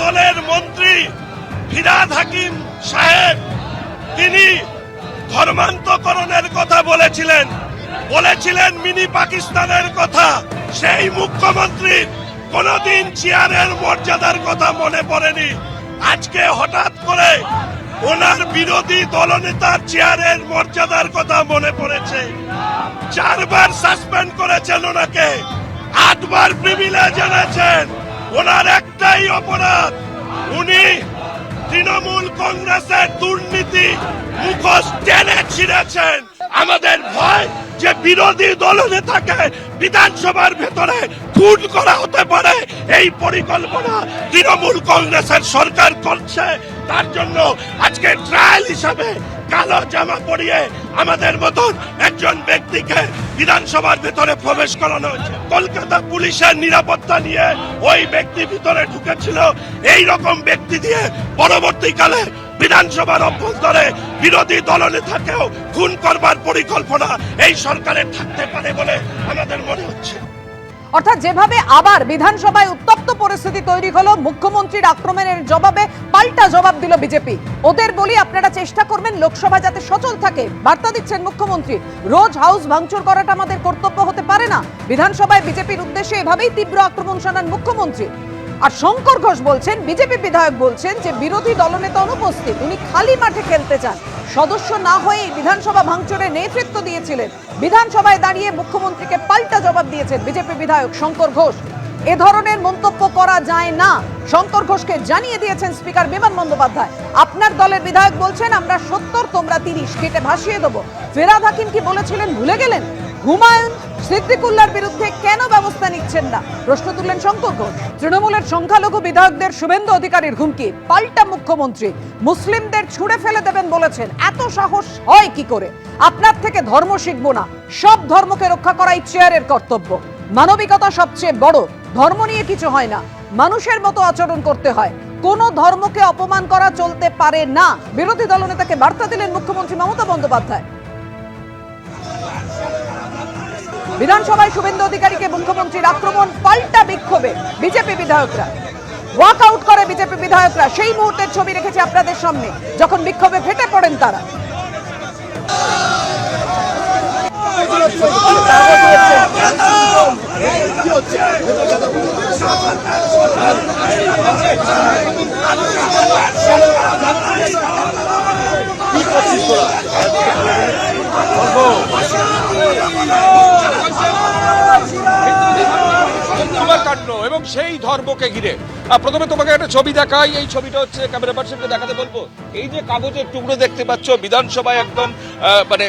দলের মন্ত্রী ফিরাদ হাকিম সাহেব, তিনি ধর্মান্তকরণের কথা বলেছিলেন। বলেছিলেন মিনি পাকিস্তানের কথা। সেই মুখ্যমন্ত্রী কোনদিন চেয়ারের মর্যাদার কথা মনে পড়েনি। আজকে হঠাৎ করে ওনার বিরোধী দলনেতার চেয়ারের মর্যাদার কথা মনে পড়েছে। চারবার সাসপেন্ড করেছেন ওনাকে। আটবার প্রিভিলেজ তৃণমূল কংগ্রেসের দুর্নীতি মুখোশ টেনে ছিঁড়েছেন। আমাদের ভয় যে বিরোধী দলনেতাকে বিধানসভার ভেতরে খুন করা হতে পারে, এই পরিকল্পনা তৃণমূল কংগ্রেসের সরকার করছে। তার জন্য আজকে ট্রায়াল হিসাবে কালো জামা পরিয়ে আমাদের মতন একজন ব্যক্তিকে বিধানসভার ভেতরে প্রবেশ করানো হয়েছে। কলকাতা পুলিশের নিরাপত্তা নিয়ে ওই ব্যক্তি ভিতরে ঢুকেছিল। এই রকম ব্যক্তি দিয়ে পরবর্তীকালে বিধানসভার অভ্যন্তরে বিরোধী দলনেতাকেও খুন করবার পরিকল্পনা এই সরকারের থাকতে পারে বলে আমাদের মনে হচ্ছে। অর্থাৎ যেভাবে আবার বিধানসভায় উত্তপ্ত পরিস্থিতি তৈরি হলো, মুখ্যমন্ত্রীর আক্রমণের জবাবে পাল্টা জবাব দিল বিজেপি। ওদের বলি আপনারা চেষ্টা করবেন লোকসভা যাতে সচল থাকে, বার্তা দিচ্ছেন মুখ্যমন্ত্রী। রোজ হাউস ভাঙচুর করাটা আমাদের কর্তব্য হতে পারে না। বিধানসভায় বিজেপির উদ্দেশ্যে এভাবেই তীব্র আক্রমণ শানান মুখ্যমন্ত্রী। আর শঙ্কর ঘোষ বলছেন, বিজেপি বিধায়ক বলছেন যে বিরোধী দলনেতা অনুপস্থিত, উনি খালি মাঠে খেলতে চান। সদস্য না হয়ে বিধানসভা ভাঙচুরের নেতৃত্ব দিয়েছিলেন। বিধানসভায় দাঁড়িয়ে মুখ্যমন্ত্রীকে পাল্টা জবাব দিয়েছেন বিজেপি বিধায়ক শঙ্কর ঘোষ। এ ধরনের মন্তব্য করা যায় না। শঙ্কর ঘোষকে জানিয়ে দিয়েছেন স্পিকার বিমান বন্দ্যোপাধ্যায়। আপনার দলের বিধায়ক বলছেন, আমরা সত্তর, তোমরা তিরিশ, কেটে ভাসিয়ে দেবো। ফেরাদ হাকিম কি বলেছিলেন? ভুলে গেলেন? হুমায়ুন সিদ্দিকুল্লার বিরুদ্ধে কেন ব্যবস্থা নিচ্ছেন না? প্রশ্ন তুললেন শঙ্কর ঘোষ। তৃণমূলের সংখ্যালঘু বিধায়কদের শুভেন্দু অধিকারীর হুমকি, পাল্টা মুখ্যমন্ত্রী। মুসলিমদের ছুঁড়ে ফেলে দেবেন বলেছেন, এত সাহস হয় কি করে? আপনার থেকে ধর্ম শিখব না, সব ধর্মকে রক্ষা করাই চেয়ারের কর্তব্য। মানবিকতা সবচেয়ে বড়, ধর্ম নিয়ে কিছু হয় না, মানুষের মতো আচরণ করতে হয়। কোন ধর্মকে অপমান করা চলতে পারে না। বিরোধী দলনেতাকে বার্তা দিলেন মুখ্যমন্ত্রী মমতা বন্দ্যোপাধ্যায়। বিধানসভায় শুভেন্দু অধিকারীকে মুখ্যমন্ত্রীর আক্রমণ পাল্টা বিক্ষোভে বিজেপি বিধায়করা। ওয়াক আউট করে বিজেপি বিধায়করা। সেই মুহূর্তের ছবি রেখেছে আপনাদের সামনে, যখন বিক্ষোভে ফেটে পড়েন তারা। কাণ্ড এবং সেই ধর্মকে ঘিরে। প্রথমে তোমাকে একটা ছবি দেখাই। এই ছবিটা হচ্ছে ক্যামেরা পার্সনকে দেখাতে বলব। এই যে কাগজের টুকরো দেখতে পাচ্ছ, বিধানসভায় একদম মানে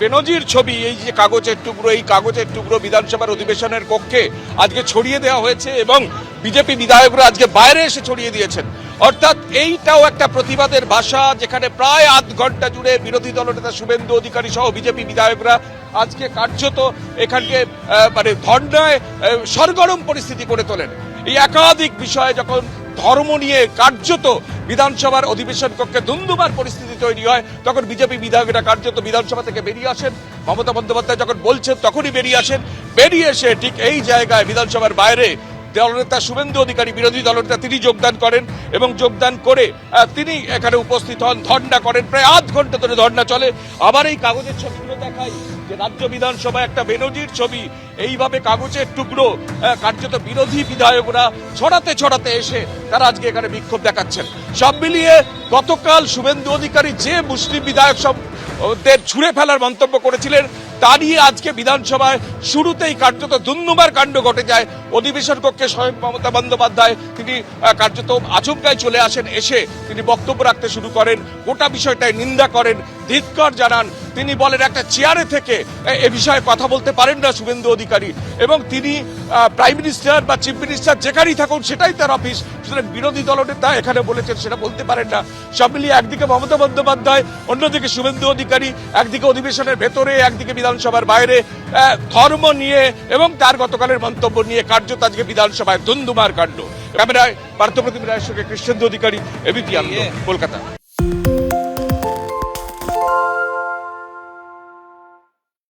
বেনজির ছবি, এই যে কাগজের টুকরো, এই কাগজের টুকরো বিধানসভার অধিবেশনের কক্ষে আজকে ছড়িয়ে দেওয়া হয়েছে এবং বিজেপি বিধায়করা আজকে বাইরে এসে ছড়িয়ে দিয়েছেন। অর্থাৎ এইটাও একটা প্রতিবাদের ভাষা যেখানে প্রায় আধ ঘণ্টা জুড়ে বিরোধী দলনেতা শুভেন্দু অধিকারী সহ বিজেপি বিধায়করা আজকে কার্যত এখানকে মানে ধর্নায় সরগরম পরিস্থিতি করে তোলেন। এই একাধিক বিষয়ে যখন ধর্ম নিয়ে কার্যত বিধানসভার অধিবেশন কক্ষে ধুন্ধুমার পরিস্থিতি তৈরি হয়, তখন বিজেপি বিধায়করা কার্যত বিধানসভা থেকে বেরিয়ে আসেন। মমতা বন্দ্যোপাধ্যায় যখন বলছেন তখনই বেরিয়ে আসেন। বেরিয়ে এসে ঠিক এই জায়গায় বিধানসভার বাইরে দলনেতা শুভেন্দু অধিকারী, বিরোধী দলনেতা তিনি যোগদান করেন এবং যোগদান করে তিনি এখানে উপস্থিত হন, ধর্ণা করেন। প্রায় আধ ঘণ্টা ধরে ধর্ণা চলে। আবার এই কাগজের ছবিগুলো দেখাই যে রাজ্য বিধানসভায় একটা বেনজির ছবি, এইভাবে কাগজের টুকরো কার্যত বিরোধী বিধায়করা ছড়াতে ছড়াতে এসে তারা আজকে এখানে বিক্ষোভ দেখাচ্ছেন। সব মিলিয়ে গতকাল শুভেন্দু অধিকারী যে মুসলিম বিধায়ক সব ওদের ছুঁড়ে ফেলার মন্তব্য করেছিলেন। তা নিয়ে আজকে বিধানসভায় শুরুতেই কার্যত দুন্নুবার কাণ্ড ঘটে যায়। অধিবেশন কক্ষে স্বয়ং মমতা বন্দ্যোপাধ্যায় তিনি কার্যত আচমকায় চলে আসেন, এসে তিনি বক্তব্য রাখতে শুরু করেন। গোটা বিষয়টায় নিন্দা করেন। ধিৎকার জানান। তিনি বলেন, একটা চেয়ারে থেকে এ- বিষয়ে কথা বলতে পারেন না শুভেন্দু অধিকারী। এবং তিনি প্রাইম মিনিস্টার বা চিফ মিনিস্টার যেখানেই থাকুন, সেটাই তার অফিস। সুতরাং বিরোধী দলনেতা এখানে বলেছেন, সেটা বলতে পারেন না। সব মিলিয়ে একদিকে মমতা বন্দ্যোপাধ্যায়, অন্যদিকে শুভেন্দু অধিকারী, একদিকে অধিবেশনের ভেতরে, একদিকে বিধানসভার বাইরে। ধর্ম নিয়ে এবং তার গতকালের মন্তব্য নিয়ে কার্যত আজকে বিধানসভায় ধুন্ধুমার কাণ্ড। ক্যামেরায় পার্থপ্রতিম রায়ের সঙ্গে কৃষ্ণেন্দু অধিকারী, এবিপি আনন্দ, কলকাতা।